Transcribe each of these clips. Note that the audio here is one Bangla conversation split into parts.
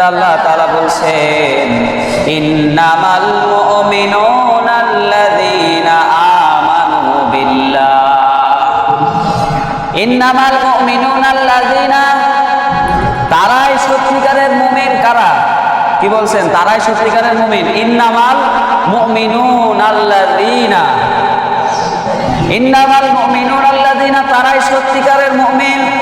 আল্লাহ তাআলা বলছেন, ইন্নামাল মুমিনুনা আল্লাযীনা আমানু বিল্লাহ। ইন্নামাল মুমিনুনা আল্লাযীনা, তারাই সত্যিকারের মুমিন কারা? কি বলছেন? তারাই সত্যিকারের মুমিন। ইন্নামাল মুমিনুন আল্লাযীনা। ইন্নামাল মুমিনুন আল্লাযীনা, তারাই সত্যিকারের মুমিন।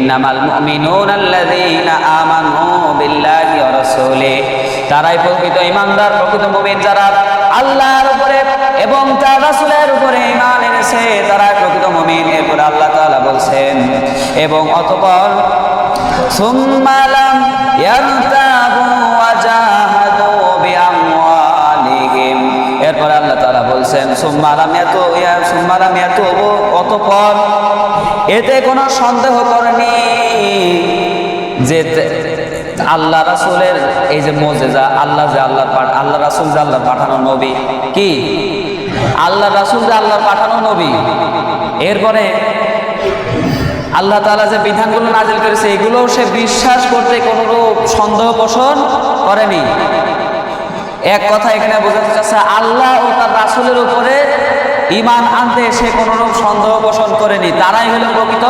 ইন্নামাল মুমিনুনা আল্লাযীনা আমানু বিল্লাহি ওয়া রাসূলিহি। তারাই প্রকৃত ঈমানদার প্রকৃত মুমিন যারা আল্লাহর উপরে এবং তার রাসূলের উপরে ঈমান এনেছে, তারাই প্রকৃত মুমিন। এরপর আল্লাহ তাআলা বলছেন, এবং অতঃপর, সুম্মা লাম ইয়ারতাবু ওয়া জাহাদু বিআমওয়ালিহিম। এরপর আল্লাহ তাআলা বলছেন, সুম্মা লাম ইয়াতু, ইয়া, সুম্মা লাম ইয়াতুবু। অতঃপর এতে কোনো সন্দেহ করেনি যে আল্লাহ রাসূলের এই যে মোজেজা, আল্লাহ যে আল্লাহ আল্লাহ রাসূল যে আল্লাহ পাঠানো নবী, কি? আল্লাহ রাসূল যে আল্লাহ পাঠানো নবী। এরপরে আল্লাহ তাআলা যে বিধানগুলো নাজিল করেছে এগুলো সে বিশ্বাস করতে কোনোরূপ সন্দেহ পোষণ করেনি। এক কথা এখানে বোঝাতে চাচ্ছে, আল্লাহ ও তার রাসূলের উপরে ইমান আনতে সে কোনো রূপ সন্দেহ পোষণ করেনি। তারাই হলো প্রকৃত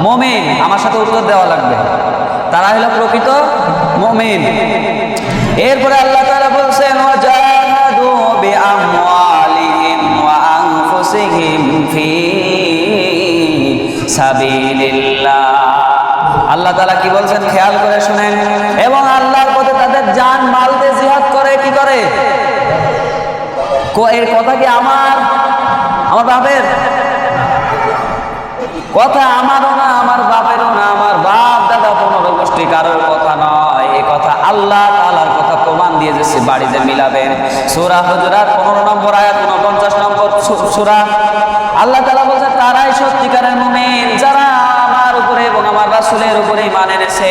মুমিন। আমার সাথে উত্তর দেওয়া লাগবে। তারা হলো প্রকৃত মুমিন। এরপরে আল্লাহ তাআলা বলছেন আল্লাহ তাআলা কি বলছেন? খেয়াল করে শুনেন। এর কথা কি আমার? আমার বাপের? কথা আমারও না, আমার বাপেরও না, আমার বাপ, দাদা পনেরো গোষ্ঠী কারোর কথা নয়। এ কথা আল্লাহ তালার কথা প্রমাণ দিয়ে যাচ্ছে বাড়িতে মিলাবেন। সুরা হুজরাত পনেরো নম্বর আয়াত, উনপঞ্চাশ নম্বর সুরা। আল্লাহ তালা বলছে তারাই সত্যিকারের মুমিন, যারা আমার উপরে এবং আমার রাসুলের উপরে মানে এনেছে।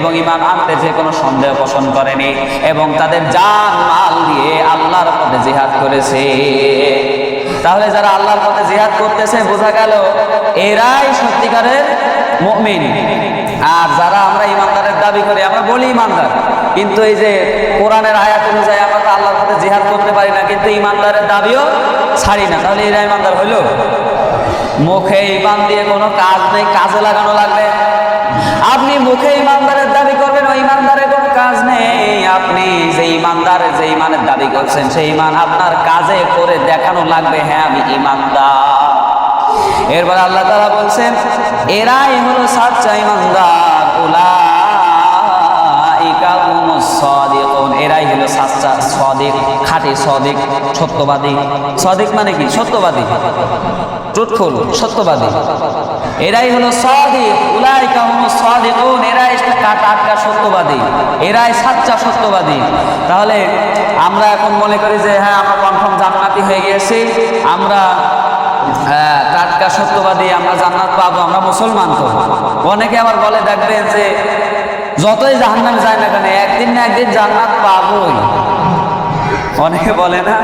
এবং ইমান আনতে যে কোনো সন্দেহ পোষণ করেনি এবং তাদের জান, মাল দিয়ে আল্লাহর পথে জিহাদ করেছে। তাহলে যারা আল্লাহর পথে জিহাদ করতেছে, বোঝা গেল এরাই সত্যিকারের মুমিন। আর যারা আমরা ইমানদারের দাবি করি, আমরা বলি ইমানদার। কিন্তু এই যে কোরআনের আয়াত অনুযায়ী আমরা তো আল্লাহর পথে জিহাদ করতে পারি না, কিন্তু ইমানদারের দাবিও ছাড়ি না। তাহলে এরা ইমানদার হইল? মুখে ইমান দিয়ে কোনো কাজ নেই, কাজে লাগানো লাগবে। আপনি মুখে ইমানদারের দাবি করবেন ওই ইমানদারের কোনো কাজ নেই। আপনি যে ইমানদারের যে ইমানের দাবি করছেন, সেই ইমান আপনার কাজে করে দেখানো লাগবে হ্যাঁ আমি ইমানদার। এরপর আল্লাহ তাআলা বলছেন, এরাই হলো সাচ্চা ইমানদার এরাই হলো সাচ্চা সদিক, খাঁটি সদিক, সত্যবাদী। সদিক মানে কি? সত্যবাদী। ট্রুথফুল সত্যবাদী। এরাই হলো সাদিক উলাইকা হুমুস সাদিকুন এরাই টাটকা সত্যবাদী এরাই সাচ্চা সত্যবাদী। তাহলে আমরা এখন মনে করি যে হ্যাঁ আমরা কনফার্ম জান্নাতি হয়ে গিয়েছি আমরা হ্যাঁ টাটকা সত্যবাদী আমরা জান্নাত পাবো আমরা মুসলমান তো। অনেকে আবার বলে দেখবেন যে যতই জাহান্নামে যায় না কেন একদিন না একদিন জান্নাত পাবোই। অনেকে বলে না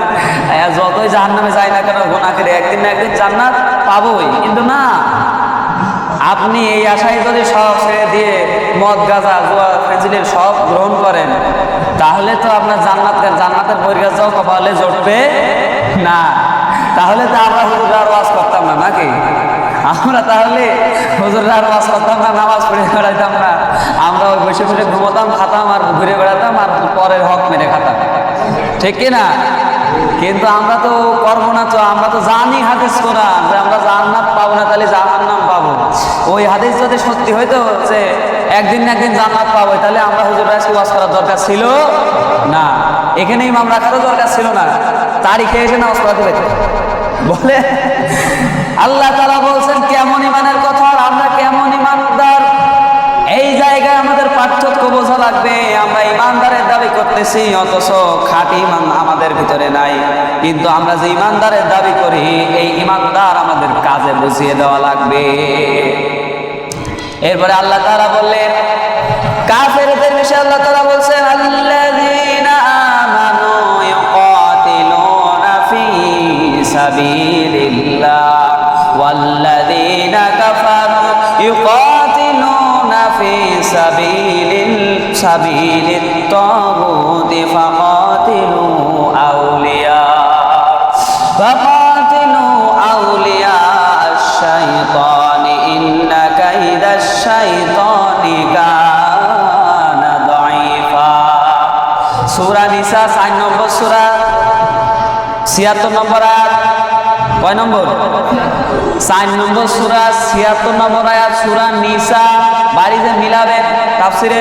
হ্যাঁ, যতই জাহান্নামে যায় না কেন গোনা করে একদিন না একদিন জান্নাত পাবোই। কিন্তু না আপনি এই আশায় যদি সব ছেড়ে দিয়ে মদ, গাঁজা, জোয়া, ফেজিলের সব গ্রহণ করেন, তাহলে তো আপনার জান্নাত জান্নাতের পরিকাজ যাও কপালে জড়বে না। তাহলে তো আমরা হুজুর আর ওয়াজ করতাম না, নাকি? আমরা তাহলে হুজুর আর ওয়াজ করতাম না, নামাজ পড়ে বেড়াইতাম না। আমরা ওই বসে বসে ঘুমোতাম, খাতাম আর ঘুরে বেড়াতাম আর পরের হক মেরে খাতাম। ঠিক না? কিন্তু আমরা তো করব না তো, আমরা তো জানি হাদিস করা যে আমরা জান্নাত পাবো না, তাহলে পাবো ওই হাদিস যদি সত্যি হইতো যে একদিন না একদিন জান্নাত পাবো। তাহলে আমরা হুজুর রাজকে ওয়াজ করার দরকার ছিল? না। এখানে ইমাম রাখারও দরকার ছিল না। তারিখে এসে নামাজ পড়াতে পেতে বলে, আল্লাহ তালা বলছেন, কেমন ইমানের কথা? আর আমরা কেমন ইমানদার? এই জায়গায় আমাদের পার্থক্য বোঝা লাগবে। করতেছি, অথচ খাঁটি ইমান আমাদের ভিতরে নাই। কিন্তু আমরা যে ইমানদারের দাবি করি, এই ইমানদার আমাদের কাজে বুঝিয়ে দেওয়া লাগবে। এরপরে আল্লাহ তারা বললেন, কাফেরদের বিষয়ে আল্লাহ তারা বলছেন সাবিল সাবিল তো সূরা নিসা 4 নম্বর সূরা 76 নম্বর আয়াত। কয় নম্বর? 4 নম্বর সূরা 76 নম্বর আয়াত, সূরা নিসা, বাড়িতে মিলাবেন তাফসিরে।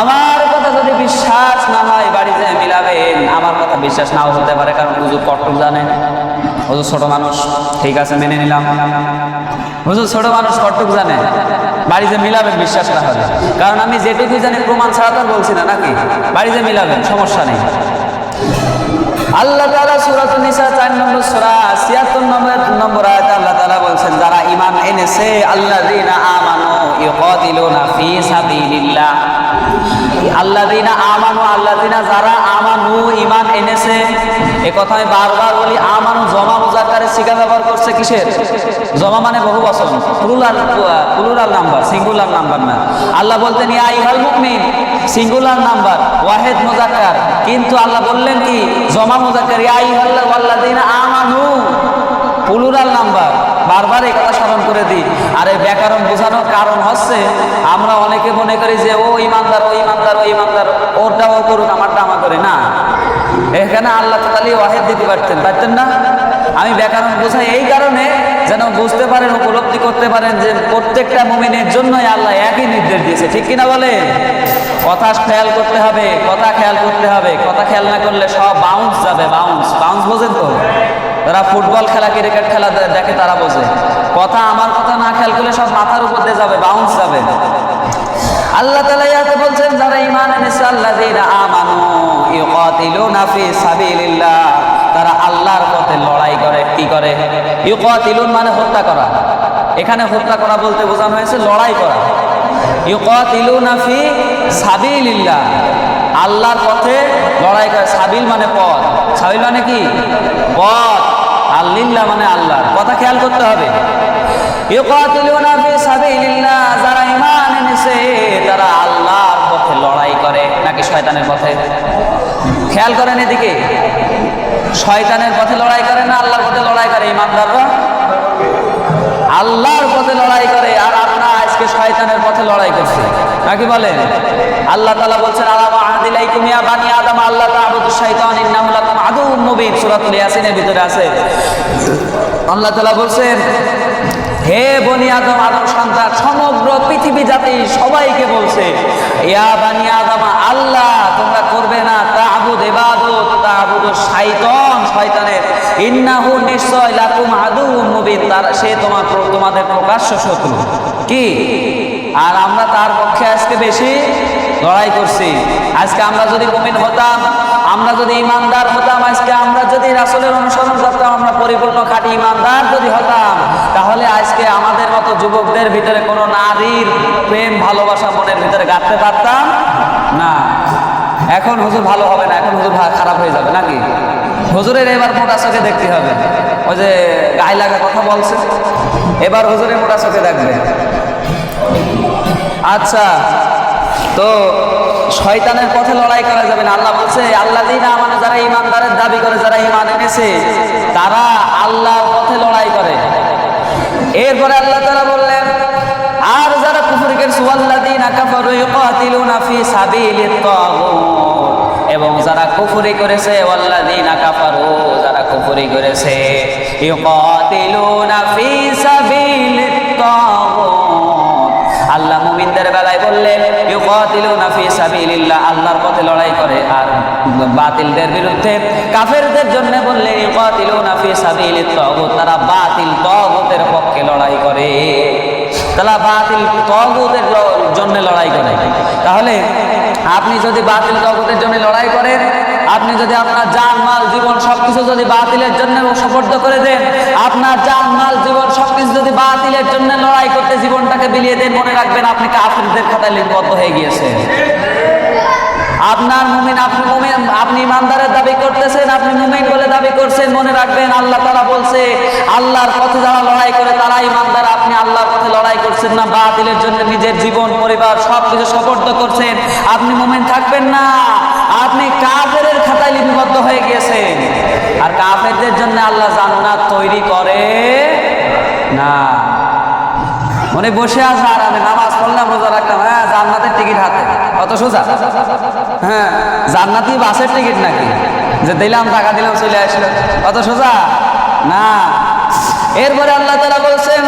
আমার কথা যদি বিশ্বাস না হয়, বাড়িতে মিলাবেন, আমার কথা বিশ্বাস নাও হতে পারে, কারণ হুজুর কটক জানে হুজুর ছোট মানুষ, ঠিক আছে, মেনে নিলাম। হুজুর ছোট মানুষ কটক জানে? বাড়িতে মিলাবেন, বিশ্বাস না হলে কারণ আমি যেটুকু জানি, প্রমাণ ছাড়া তো বলছি না, নাকি? বাড়িতে মিলাবেন, সমস্যা নেই। আল্লাহ তাআলা সূরাতুন নিসা 4 নম্বর সূরা 76 নম্বর নম্বর আয়াতে আল্লাহ তাআলা বলছেন, যারা ঈমান এনেছে, আল্লাযীনা আমানু ইউকাতিলুনা ফি সাবিলিল্লাহ। আল্লাযীনা আমানু, আল্লাযীনা যারা আমানু ঈমান এনেছে। এ কথা আমি বারবার বলি, আমানু জমা মুজাক্কারের সিগা ব্যবহার করছে কিসের? জমা মানে বহু বচন। Plural plural number singular number না। আল্লাহ বলতেন, ইয়া আইহাল মুমিন সিঙ্গুলার নাম্বার ওয়াহেদ মুজাক্কার। কিন্তু আল্লাহ বললেন কি, জমা মুজাক্কার, ইয়া ওয়াল্লাযীনা আমানু প্লুরাল নাম্বার বারবার করে দিই। আর এই ব্যাকরণ বোঝানোর কারণ হচ্ছে, আমরা অনেকে মনে করি যে, ও ইমানদার ও ইমানদার ও ইমানদার ওরটা ও করুক, আমারটা আমা করে। না। এখানে আল্লাহ তালি ওয়াহেদ দিতে পারতেন পারতেন না? আমি ব্যাকরণ বোঝাই এই কারণে যেন বুঝতে পারেন, উপলব্ধি করতে পারেন যে, প্রত্যেকটা মুমিনের জন্যই আল্লাহ একই নির্দেশ দিয়েছে। ঠিক কিনা বলে কথা খেয়াল করতে হবে, কথা খেয়াল করতে হবে। কথা খেয়াল না করলে সব বাউন্স যাবে বাউন্স বাউন্স বোঝেন তো? যারা ফুটবল খেলা ক্রিকেট খেলা দেখে তারা বোঝে। কথা আমার কথা না খেয়াল করলে সব মাথার উপর দিয়ে যাবে বাউন্স যাবে। আল্লাহ তাআলা ইয়াতে বলছেন, যারা ঈমান এনেছে, আল্লাযীনা আমানু ইউকাতিলুনা ফি সাবিলিল্লাহ। তারা আল্লাহর পথে লড়াই করে, কি করে? ইউকাতিলুন মানে হত্যা করা। এখানে হত্যা করা বলতে বোঝানো হয়েছে, লড়াই করা। ইউকাতিলুনা ফি সাবিলিল্লাহ। আল্লাহর পথে লড়াই করে। সাবিল মানে পথ। সাবিল মানে কি? পথ। আল্লিল্লাহ মানে আল্লাহ। কথা খেয়াল করতে হবে। যারা ঈমান এনেছে, তারা আল্লাহর পথে লড়াই করে। নাকি শয়তানের পথে? খেয়াল করেন এদিকে। শয়তানের পথে লড়াই করে না আল্লাহর পথে লড়াই করে, ইমানদাররা? আল্লাহর পথে লড়াই করে, আর আমরা আজকে শয়তানের পথে লড়াই করছি। নাকি বলেন? আল্লাহ তাআলা বলছেন আলামা আদিলাইকুম ইয়া বানি আদম আল্লাহ তা'বুদু শাইতান, ইন্নাহু লাকুম আদুউম মুবিন। সূরাতুল ইয়াসিনের ভিতরে আছে। আল্লাহ তাআলা বলছেন, হে বনি আদম আদম সন্তান, সমগ্র পৃথিবী জাতি সবাইকে বলছে, ইয়া বানি আদম, আল্লাহ, তোমরা করবে না, তা'বুদ ইবাদত, তা'বুদু শাইতান, শয়তানের। ইন্নাহু নিশ্চয় লাকুম আদুউম মুবিন। তার, সে তোমার, তোমাদের প্রকাশ্য শত্রু। কি? আর আমরা তার পক্ষে আজকে বেশি লড়াই করছি। আজকে আমরা যদি মুমিন হতাম, আমরা যদি ইমানদার হতাম, আজকে আমরা যদি রাসূলের অনুসরণ করতাম, আমরা পরিপূর্ণ খাঁটি ইমানদার যদি হতাম, তাহলে আজকে আমাদের মতো যুবকদের ভিতরে কোনো নারীর প্রেম, ভালোবাসা মনের ভিতরে গাঁথতে পারতাম না। এখন হুজুর ভালো হবে না, এখন হুজুর খারাপ হয়ে যাবে নাকি? হুজুরের এবার মোটা চোখে দেখতে হবে। ওই যে গায়ে লাগা কথা বলছে, এবার হুজুরের মোটা চোখে দেখবে। আচ্ছা তো শয়তানের পথে লড়াই করা যাবে না। আল্লাহ বলছে আল্লাহ দিন মানে যারা ইমানদারের দাবি করে, যারা ইমান এনেছে, তারা আল্লাহর পথে লড়াই করে। এরপরে আল্লাহ তারা বললেন, আর যারা কুফরি করেছে, ওয়াল্লাযীনা কাফারু ইউকাতিলুনা ফি সাবিলিত তাগুত এবং যারা কুফুরি করেছে, ওয়াল্লাযীনা কাফারু, যারা কুফরি করেছে, ইউকাতিলুনা ফি সাবিলিত তাগুত আল্লাহ মুমিনদের বেলায় বললেন ইউকাতিলুনা ফি সাবিলিল্লাহ আল্লাহর পথে লড়াই করে আর বাতিলদের বিরুদ্ধে কাফেরদের জন্য বললেন ইউকাতিলুনা ফি সাবিলিত তাগুত তারা বাতিল তাগুতের পক্ষে লড়াই করে। তারা বাতিল তাগুতের জন্য লড়াই করে। তাহলে আপনি যদি বাতিল তাগুতের জন্য লড়াই করেন, আপনি যদি আপনার জান মাল জীবন সবকিছু যদি বাতিলের জন্য সুপর্দ করে দেন, আপনার জান মাল জীবন সবকিছু যদি বাতিলের জন্য লড়াই করতে জীবনটাকে বিলিয়ে দেন, মনে রাখবেন আপনি কাফিরদের খাতায় লিপিবদ্ধ হয়ে গিয়েছেন। আপনার মুমিন আপনি আপনি ইমানদারের দাবি করতেছেন, আপনি মুমিন বলে দাবি করছেন, মনে রাখবেন, আল্লাহ তারা বলছে, আল্লাহর পথে যারা লড়াই করে তারা ইমানদার, আপনি আল্লাহর পথে লড়াই করছেন না, বাতিলের জন্য নিজের জীবন, পরিবার সব কিছু সপর্দ করছেন, আপনি মুমিন থাকবেন না, আপনি কাফেরের খাতায় লিপিবদ্ধ হয়ে গিয়েছেন, আর কাফেরদের জন্য আল্লাহ জান্নাত তৈরি করে না। মনে বসে আছে আর আমি নামাজ পড়লাম, রোজা রাখলাম হ্যাঁ অত সোজা? হ্যাঁ জান্নাতি বাসের টিকিট নাকি? যে দিলাম, টাকা দিলাম, চলে আসলো। অত সোজা? না। এরপরে আল্লাহ তারা বলছেন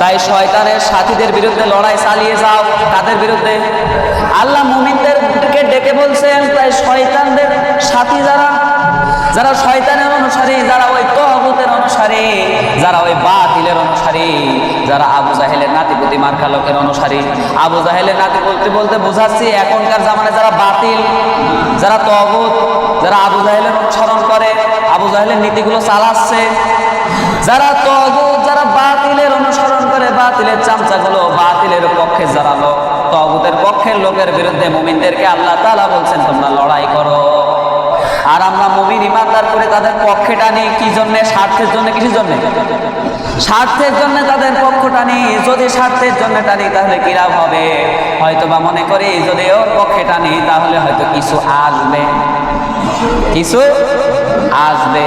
তাই শয়তানের সাথীদের বিরুদ্ধে লড়াই চালিয়ে যাও তাদের বিরুদ্ধে? আল্লাহ মুমিনদেরকে ডেকে বলছেন, তাই শয়তানদের সাথী যারা যারা শয়তানের অনুসারী, যারা ওই তহবুতের অনুসারী, যারা ওই বাতিলের অনুসারী, যারা আবু জাহেলের নাতিপতি মার্কা লোকের অনুসারী। আবু জাহেলের নাতি বলতে বলতে বোঝাচ্ছি, এখনকার জামানায় যারা বাতিল, যারা তহবুত, যারা আবু জাহেলের অনুসরণ করে, আবু জাহেলের নীতিগুলো চালাচ্ছে। যারা তহবুত, যারা বাতিলের অনুসরণ করে, বাতিলের চামচাগুলো বাতিলের পক্ষে যারা লোক তহবুতের পক্ষের লোকের বিরুদ্ধে মুমিনদেরকে আল্লাহ তাআলা বলছেন, তোমরা লড়াই করো। আর আমরা মুমিন ইমানদার করে তাদের পক্ষে টানি কি জন্য? স্বার্থের জন্য, কিসের জন্য? স্বার্থের জন্য তাদের পক্ষ টানি যদি স্বার্থের জন্য টানি তাহলে কি লাভ হবে? হয়তো বা মনে করি, যদি ওর পক্ষে টানি তাহলে হয়তো কিছু আসবে। কিছু আসবে।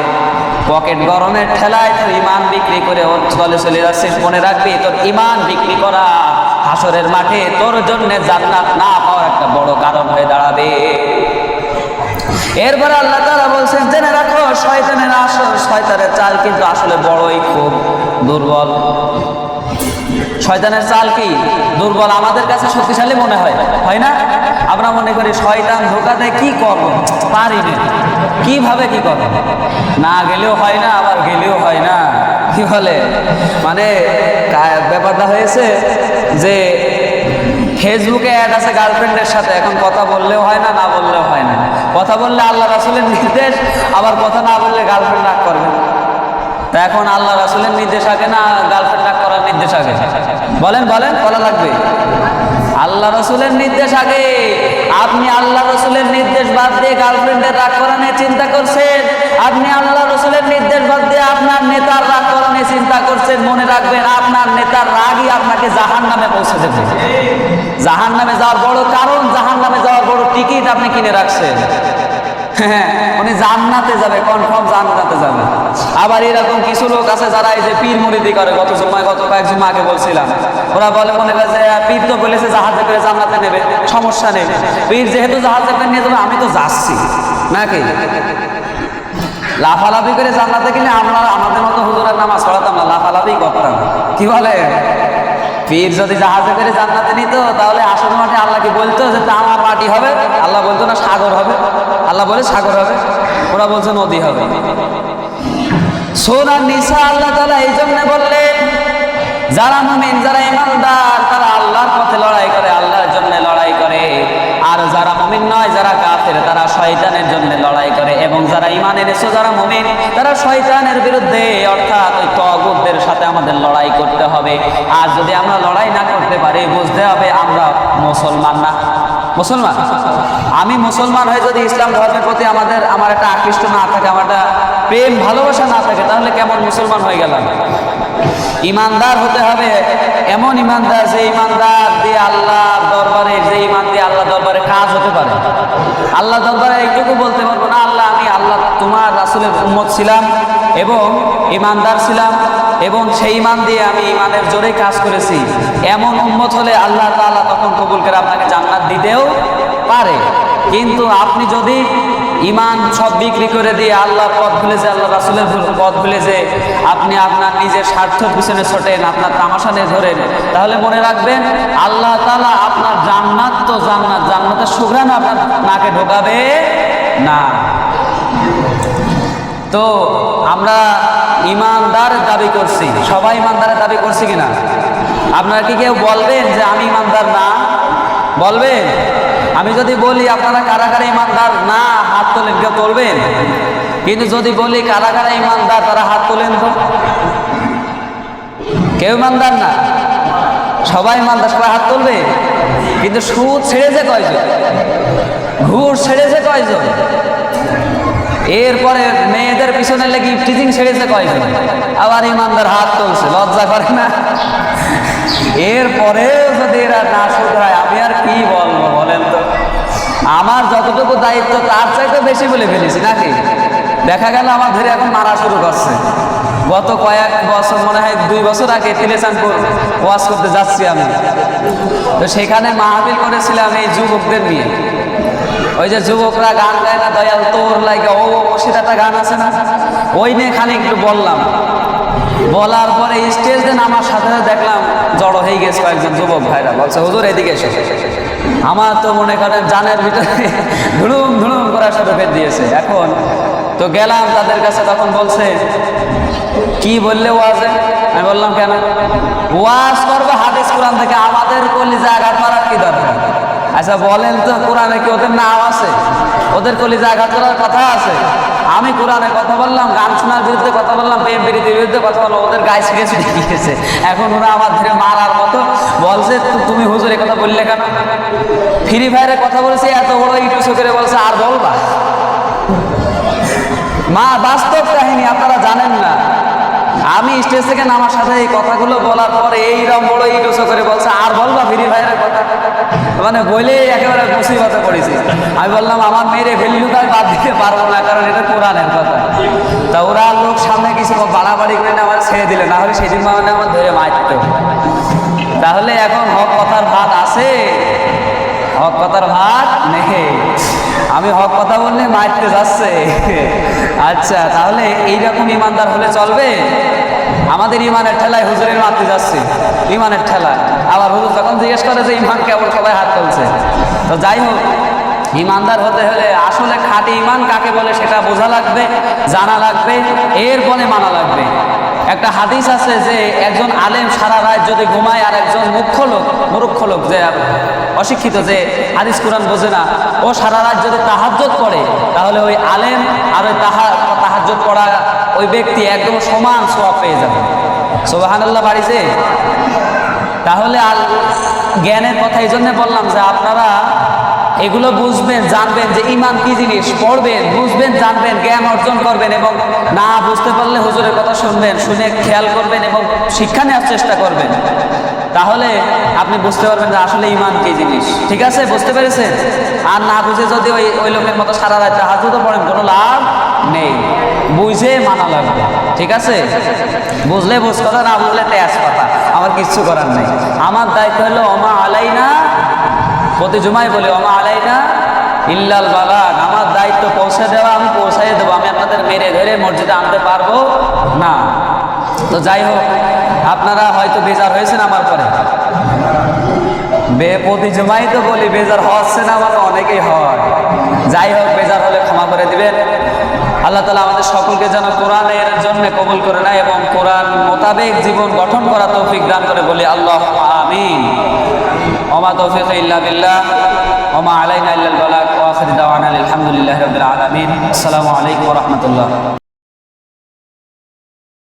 পকেট গরমের ঠেলায় তোর ইমান বিক্রি করে ওর চলে চলে যাচ্ছে। মনে রাখবি, তোর ইমান বিক্রি করা হাসরের মাঠে তোর জন্য জান্নাত না পাওয়ার একটা বড় কারণ হয়ে দাঁড়াবে। এরপরে আল্লাহ তারা বলছেন, জেনে রাখো, শয়তানের আসল, শয়তানের চাল কিন্তু আসলে বড়ই খুব দুর্বল। শয়তানের চাল কি? দুর্বল আমাদের কাছে শক্তিশালী মনে হয় হয় না? আমরা মনে করি শয়তান ধোকা দেয়, কি করব? পারি না। কীভাবে কি করব? না গেলেও হয় না, আবার গেলেও হয় না। কি বলে? মানে ব্যাপারটা হয়েছে যে ফেসবুকে অ্যাড আছে গার্লফ্রেন্ডের সাথে, এখন কথা বললেও হয় না না বললেও হয় না। কথা বললে আল্লাহ রাসুলের নির্দেশ, আবার কথা না বললে গার্লফ্রেন্ড রাগ করবে তা এখন আল্লাহ রাসুলের নির্দেশ আগে না গার্লফ্রেন্ড রাগ করার নির্দেশ আগে? বলেন বলেন, বলা লাগবে। আল্লাহ রসুলের নির্দেশ আগে। আপনি আল্লাহ রসুলের নির্দেশ বাদ দিয়ে গার্লফ্রেন্ডের রাগ করা নিয়ে চিন্তা করছেন? আপনি আল্লাহ রসুলের নির্দেশ বাদ দিয়ে আপনার নেতার রাগ করা চিন্তা করছেন, মনে রাখবেন আপনার নেতার রাগই আপনাকে জাহান নামে পৌঁছে জাহান নামে যাওয়ার বড় কারণ জাহান নামে যাওয়ার বড় টিকিট আপনি কিনে রাখছেন। হ্যাঁ উনি জান্নাতে যাবে কনফার্ম জান্নাতে যাবে। আবার এরকম কিছু লোক আছে যারা এই যে পীর মুরিদি করে, গত সময় গত কয়েক জমা আগে বলছিলাম। ওরা বলে, মনে করে যে, পীর তো বলেছে জাহাজে করে জান্নাতে নেবে, সমস্যা নেই। পীর যেহেতু জাহাজে করে নিয়ে যাবে, আমি তো যাচ্ছি। নাকি? লাফালাফি করে জান্নাতে গেলে আমরা আমাদের মতো হুজুরের নামাজ পড়াতাম না, লাফালাফি করতাম। কি বলে? পীর যদি জাহাজে করে জান্নাতে নিত, তাহলে আসল মাঠে আল্লাহ কি বলতো যে, তা আমার মাটি হবে। আল্লাহ বলতো, না, সাগর হবে। আল্লাহ বলে, সাগর হবে। ওরা বলছে, নদী হবে। সোনার নিশা আল্লাহ তালা এই জন্য বললেন, যারা মুমিন, যারা ইমানদার তারা আল্লাহর পথে লড়াই করে আল্লাহর জন্য লড়াই করে আর যারা মুমিন নয় যারা কাফের তারা শয়তানের জন্য লড়াই করে এবং যারা ইমানের এসো যারা মুমিন, তারা শয়তানের বিরুদ্ধে, অর্থাৎ ওই তগুদদের সাথে আমাদের লড়াই করতে হবে। আর যদি আমরা লড়াই না করতে পারি, বুঝতে হবে আমরা মুসলমান না। মুসলমান? আমি মুসলমান হয়ে যদি ইসলাম ধর্মের প্রতি আমাদের, আমার একটা আকৃষ্ট না থাকে, আমার একটা প্রেম, ভালোবাসা না থাকে, তাহলে কেমন মুসলমান হয়ে গেলাম? ইমানদার হতে হবে। এমন ইমানদার যে ইমানদার ছিলাম এবং ইমানদার ছিলাম এবং সেই ইমান দিয়ে আমি ইমানের জোরে কাজ করেছি। এমন উম্মত হলে আল্লাহ তাআলা তখন কবুল করে আপনাকে জান্নাত দিতেও পারে। কিন্তু আপনি যদি ইমান সব বিক্রি করে দিয়ে আল্লাহর পথ ভুলে যে, আল্লাহ রাসুলের পথ ভুলে যে আপনি আপনার নিজের স্বার্থের পিছনে ছোটেন, আপনার তামাশা নিয়ে ধরেন, তাহলে মনে রাখবেন আল্লাহ তালা আপনার জান্নাত তো জান্নাত, জান্নাতের সুঘ্রাণ আপনার নাকে ঢোকাবে না। তো আমরা ইমানদার দাবি করছি। সবাই ইমানদারের দাবি করছি কিনা? আপনারা কি কেউ বলবেন যে আমি ইমানদার না? বলবেন? আমি যদি বলি আপনারা কারা কারা ইমানদার না, হাত তোলেন, কেউ তুলবেন? কিন্তু যদি বলি কারা কারা ইমানদার, তারা হাত তোলেন তো? কেউ ইমানদার না? সবাই ইমানদার, সবাই হাত তুলবে? কিন্তু সুদ ছেড়েছে কয়জন? ঘুষ ছেড়েছে কয়জন? এরপরে মেয়েদের পিছনে লেগে টিচিং ছেড়েছে কয়জন? আবার ইমানদার হাত তুলছে, লজ্জা করে না? এরপরেও যদি এরা না শুধরায়, আমি আর কি বলব বলেন তো? আমার যতটুকু দায়িত্ব, তার চাইতে বেশি বলে ফেলেছি, নাকি? দেখা গেল আমার ধরে এখন মারা শুরু করছে। গত কয়েক বছর, মনে হয় দুই বছর আগে তিলেচানপুর ওয়াজ করতে যাচ্ছি আমি। তো সেখানে মাহফিল করেছিলাম এই যুবকদের নিয়ে। ওই যে যুবকরা গান গায় না, দয়াল তোর লাগে। ও মসজিদ একটা গান আছে না? ওই নিয়ে খালি একটু বললাম। বলার পরে স্টেজে নামার সাথে সাথে দেখলাম, জড়ো হয়ে গেছে কয়েকজন যুবক ভাইরা। বলছে, হুজুর, এদিকে এসে। আমার তো মনে করেন জানের ভিতরে ধুড়ুম ধুড়ুম করা শুরু করে দিয়েছে। এখন তো গেলাম তাদের কাছে, তখন বলছে, কি বললে ওয়াজে? আমি বললাম, কেন? ওয়াজ করব হাদিস কোরআন থেকে। আমাদের কলিজা আঘাত মারার কি দরকার? আচ্ছা বলেন তো, কোরআনে কি ওদের নাম আছে? ওদের কলিজা আঘাত করার কথা আছে? আমি কোরআনে কথা বললাম, গান শোনার বিরুদ্ধে কথা বললাম প্রেম প্রীতির বিরুদ্ধে কথা বললাম, ওদের গায়ে ছিঁড়ে গিয়েছে। এখন ওরা আমার ধরে মারার মতো বলছে তুমি হুজুর কথা বললে কেন? ফ্রি ফায়ারে কথা বলছে, এত বড় ইটুসো করে বলছে, আর বলবা? মা, বাস্তব কাহিনী আপনারা জানেন না। আমি স্টেজ থেকে নামার সাথে এই কথাগুলো বলার পরে এইরকম বড় ইটুসো করে বলছে, আর বলবা ফ্রি ফায়ারের কথা? মানে বলে একেবারে মুসিবতে পড়েছি। আমি বললাম, আমার মেয়েরে তাই বাদ দিতে পারব না, কারণ এটা কোরআনের কথা। তা ওরা লোক সামনে কিছু বাড়াবাড়ি করে আমার ছেড়ে দিলে, না হলে সেদিন মানে আমার ধরে মারতো। তাহলে এখন হক কথার ভাত আছে। হক কথার ভাত নেই। আমি হক কথা বললে মারতে যাচ্ছে। আচ্ছা তাহলে এইরকম ইমানদার হলে চলবে? আমাদের ইমানের ঠেলায় হুজুরের মারতে যাচ্ছে। ইমানের ঠেলায়। আবার হুজুর যখন জিজ্ঞেস করে যে ইমান কেবল সবাই হাত তুলছে? তো যাই হোক, ইমানদার হতে হলে আসলে খাঁটি ইমান কাকে বলে সেটা বোঝা লাগবে, জানা লাগবে এর এরপরে মানা লাগবে। একটা হাদিস আছে যে একজন আলেম সারা রাত যদি ঘুমায় আর একজন মুখ্য লোক, মূর্খ লোক যে অশিক্ষিত যে হাদিস কোরআন বোঝে না, ও সারা রাত যদি তাহাজ্জত পড়ে, তাহলে ওই আলেম আর ওই তাহা তাহাজ্জত পড়া ওই ব্যক্তি একদম সমান সোয়াব পেয়ে যাবে। সোবাহানাল্লাহ বাড়িছে তাহলে আল জ্ঞানের কথা এই জন্য বললাম যে আপনারা এগুলো বুঝবেন, জানবেন যে ইমান কি জিনিস, পড়বেন, বুঝবেন, জানবেন, জ্ঞান অর্জন করবেন এবং না বুঝতে পারলে হুজুরের কথা শুনবেন, শুনে খেয়াল করবেন এবং শিক্ষা নেওয়ার চেষ্টা করবেন। তাহলে আপনি বুঝতে পারবেন যে আসলে ইমান কি জিনিস। ঠিক আছে? বুঝতে পেরেছেন? আর না বুঝে যদি ওই ওই লোকের মতো সারা রাত হাজুতো পড়েন, কোনো লাভ নেই। বুঝে মানা লাগবে। ঠিক আছে? বুঝলে বুঝ কথা, না বুঝলে তেজ কথা। আমার কিচ্ছু করার নেই। আমার দায়িত্ব হলো অমা আলাইনা প্রতি জুমাই বলি অমা আলাইনা ইল্লাল বাগান আমার দায়িত্ব পৌঁছে দেওয়া, আমি পৌঁছাই দেবো, আমি আপনাদের মেরে ধরে মসজিদে আনতে পারব না। তো যাই হোক, আপনারা হয়তো বেজার হয়েছেন আমার পরে। বে, প্রতি জুমাই তো বলি, বেজার হচ্ছে না আমার অনেকেই হয়। যাই হোক, বেজার হলে ক্ষমা করে দিবেন। আল্লাহ তালা আমাদের সকলকে যেন কোরআনের জন্য কবুল করে নেয় এবং কোরআন মোতাবেক জীবন গঠন করা তৌফিক দান করে বলি আল্লাহ আমিন। وما توفيق إلا بالله وما علينا إلا البلاغ وآخر دعوانا الحمد لله رب العالمين. السلام عليكم ورحمة الله.